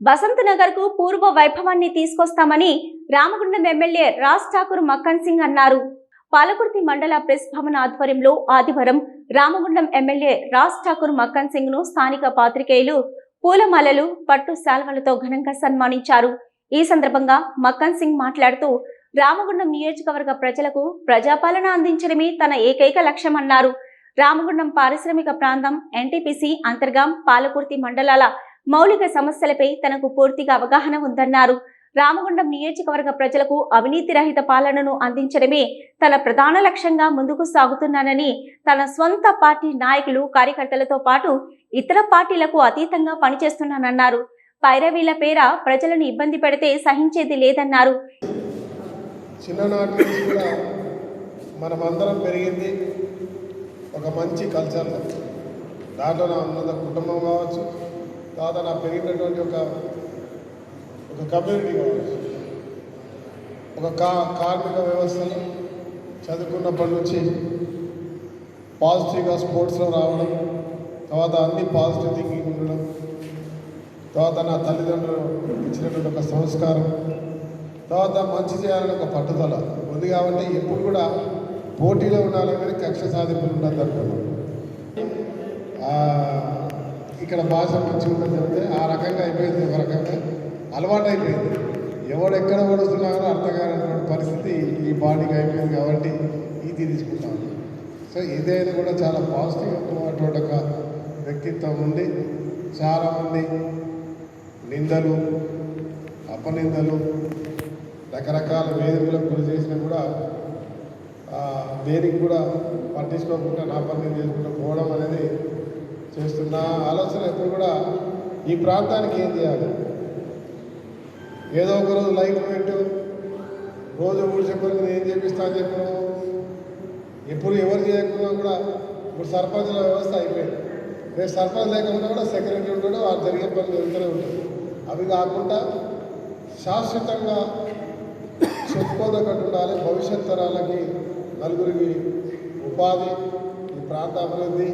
బసంత్ నగర్కు పూర్వ వైభవాన్ని తీసుకొస్తామని రామగుండం ఎమ్మెల్యే రాజ్ ఠాకూర్ మక్కన్ సింగ్ అన్నారు. పాలకుర్తి మండల ప్రెస్ భవన్ ఆధ్వర్యంలో ఆదివారం రామగుండం ఎమ్మెల్యే రాజ్ ఠాకూర్ మక్కన్ సింగ్ను స్థానిక పాత్రికేయులు పూలమాలలు పట్టు శాల్వలతో ఘనంగా సన్మానించారు. ఈ సందర్భంగా మక్కన్ సింగ్ మాట్లాడుతూ రామగుండం నియోజకవర్గ ప్రజలకు ప్రజాపాలన అందించడమే తన ఏకైక లక్ష్యమన్నారు. రామగుండం పారిశ్రామిక ప్రాంతం ఎన్టీపీసీ అంతర్గాం పాలకుర్తి మండలాల మౌలిక సమస్యలపై తనకు పూర్తిగా అవగాహన ఉందన్నారు. రామగుండం నియోజకవర్గ ప్రజలకు అవినీతి రహిత పాలనను అందించడమే తన ప్రధాన లక్ష్యంగా ముందుకు సాగుతున్నానని తన స్వంత పార్టీ నాయకులు కార్యకర్తలతో పాటు ఇతర పార్టీలకు అతీతంగా పనిచేస్తున్నానన్నారు. పైరవీల పేర ప్రజలను ఇబ్బంది పెడితే సహించేది లేదన్నారు. చిన్ననాటి కూడా మనమందరం పెరిగింది ఒక మంచి దాంట్లో నా ఉన్నత కుటుంబం కావచ్చు తర్వాత నా పెరిగినటువంటి ఒక ఒక కమ్యూనిటీ కావచ్చు ఒక కా కార్మిక వ్యవస్థను చదువుకున్నప్పటి నుంచి పాజిటివ్గా స్పోర్ట్స్లో రావడం తర్వాత అన్ని పాజిటివ్ థింకింగ్ ఉండడం తర్వాత నా తల్లిదండ్రులు ఇచ్చినటువంటి ఒక సంస్కారం తర్వాత మంచి చేయాలని ఒక పట్టుదల. ఉంది కాబట్టి ఎప్పుడు కూడా పోటీలో ఉండాలి కానీ కక్ష సాధింపులు ఉండదు అనుకున్నాను ఇక్కడ భాష మంచిగా ఉంటుంది చెప్తే ఆ రకంగా అయిపోయింది ఒక రకంగా. అలవాటు అయిపోయింది ఎవడు ఎక్కడ పడుతున్నారో అర్థం కానటువంటి పరిస్థితి ఈ బాడీకి అయిపోయింది కాబట్టి ఇది తీసుకుంటాను సో ఇదైనా కూడా చాలా పాజిటివ్ ఉన్నటువంటి ఒక వ్యక్తిత్వం ఉండి చాలామంది నిందలు అపనిందలు రకరకాల వేదికలకు గురి చేసినా కూడా దేనికి కూడా పట్టించుకోకుండా నా పని చేసుకుంటూ పోవడం అనేది చేస్తున్న. ఆలోచన ఎప్పుడు కూడా ఈ ప్రాంతానికి ఏం చేయాలి? ఏదో ఒక రోజు లైట్ పెట్టు రోజు ఊడ్చే పని నేను ఏం చేపిస్తా అని చెప్పడం. ఎప్పుడు ఎవరు చేయకుండా కూడా ఇప్పుడు సర్పంచ్ల వ్యవస్థ అయిపోయింది. రేపు సర్పంచ్ లేకుండా కూడా సెక్రటరీ ఉంటాడు వాళ్ళు జరిగే పనులు జరుగుతూనే ఉంటుంది అవి కాకుండా శాశ్వతంగా చెప్పుకోదగ్గట్టు ఉండాలి భవిష్యత్ తరాలకి నలుగురికి ఉపాధి ఈ ప్రాంత అభివృద్ధి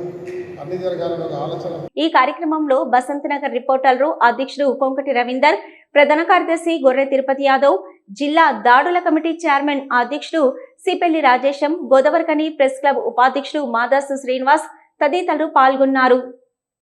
అన్ని జరగాలని ఒక ఆలోచన. ఈ కార్యక్రమంలో బసంత్ నగర్ రిపోర్టర్లు అధ్యక్షుడు కొంకటి రవీందర్ ప్రధాన కార్యదర్శి గొర్రె తిరుపతి యాదవ్ జిల్లా దాడుల కమిటీ చైర్మన్ అధ్యక్షుడు సిపెల్లి రాజేశం గోదావరికని ప్రెస్ క్లబ్ ఉపాధ్యక్షుడు మాదాసు శ్రీనివాస్ తదితరులు పాల్గొన్నారు.